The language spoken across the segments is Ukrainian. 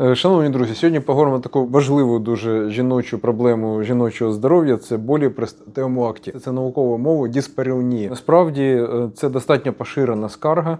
Е, Шановні друзі, сьогодні поговоримо таку важливу дуже жіночу проблему жіночого здоров'я це болі при статевому акті. Це науковою мовою дисперіонія. Насправді е, це достатньо поширена скарга,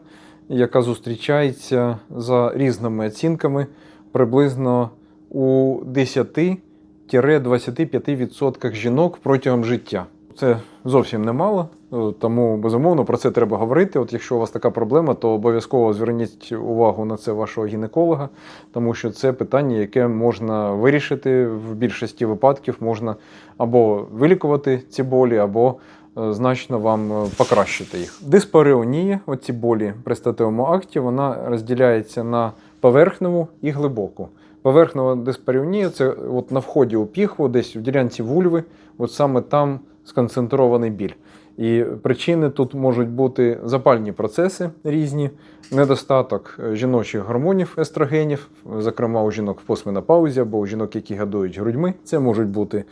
яка зустрічається за різними оцінками приблизно у 10-25% жінок протягом життя. Це зовсім немало, е, тому безумовно про це треба говорити. От якщо у вас така проблема, то обов'язково зверніть увагу на це вашого гінеколога, тому що це питання, яке можна вирішити в більшості випадків, можна або вилікувати ці болі, або е, значно вам е, покращити їх. Диспареонія, оці болі при статевому акті, вона розділяється на поверхневу і глибоку. Поверхнева диспаріонія це от на вході у піхву, десь в ділянці вульви, от саме там сконцентрований біль. І причини тут можуть бути запальні процеси різні, недостаток е, жіночих гормонів естрогенів, зокрема у жінок в постменопаузі або у жінок, які гадують грудьми. Це можуть бути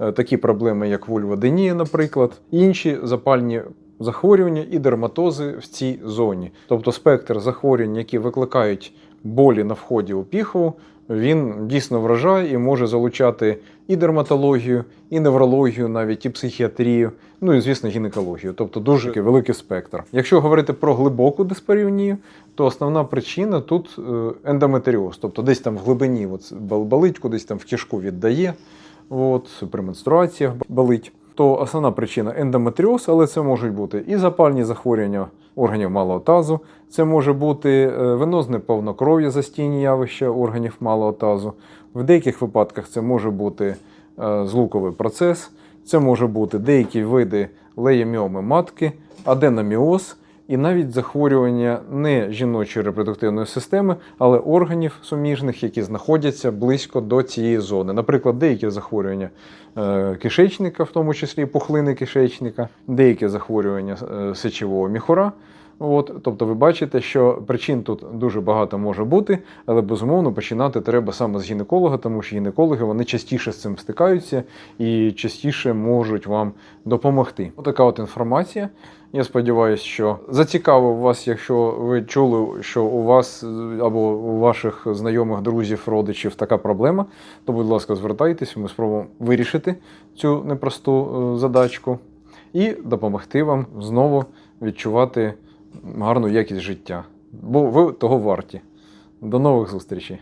е, такі проблеми, як вульводенія, наприклад, інші запальні захворювання і дерматози в цій зоні. Тобто спектр захворювань, які викликають болі на вході у піхву, він дійсно вражає і може залучати і дерматологію, і неврологію, навіть і психіатрію, ну і звісно, гінекологію. Тобто дуже великий спектр. Якщо говорити про глибоку диспарівнію, то основна причина тут е, ендометеріоз, тобто десь там в глибині от, болить, кудись там в кишку віддає, от, при менструаціях болить. То основна причина ендометріоз, але це можуть бути і запальні захворювання органів малого тазу, це може бути е, венозне повнокров'я, застійні явища органів малого тазу. В деяких випадках це може бути е, злуковий процес, це може бути деякі види леєміоми матки, аденоміоз і навіть захворювання не жіночої репродуктивної системи, але органів суміжних, які знаходяться близько до цієї зони. Наприклад, деякі захворювання е, кишечника, в тому числі пухлини кишечника, деякі захворювання е, сечового міхура. От, тобто ви бачите, що причин тут дуже багато може бути, але безумовно починати треба саме з гінеколога, тому що гінекологи вони частіше з цим стикаються і частіше можуть вам допомогти. Отака от інформація. Я сподіваюся, що зацікавив вас, якщо ви чули, що у вас або у ваших знайомих, друзів, родичів така проблема, то, будь ласка, звертайтеся, ми спробуємо вирішити цю непросту е, задачку і допомогти вам знову відчувати гарну якість життя. Бо ви того варті. До нових зустрічей!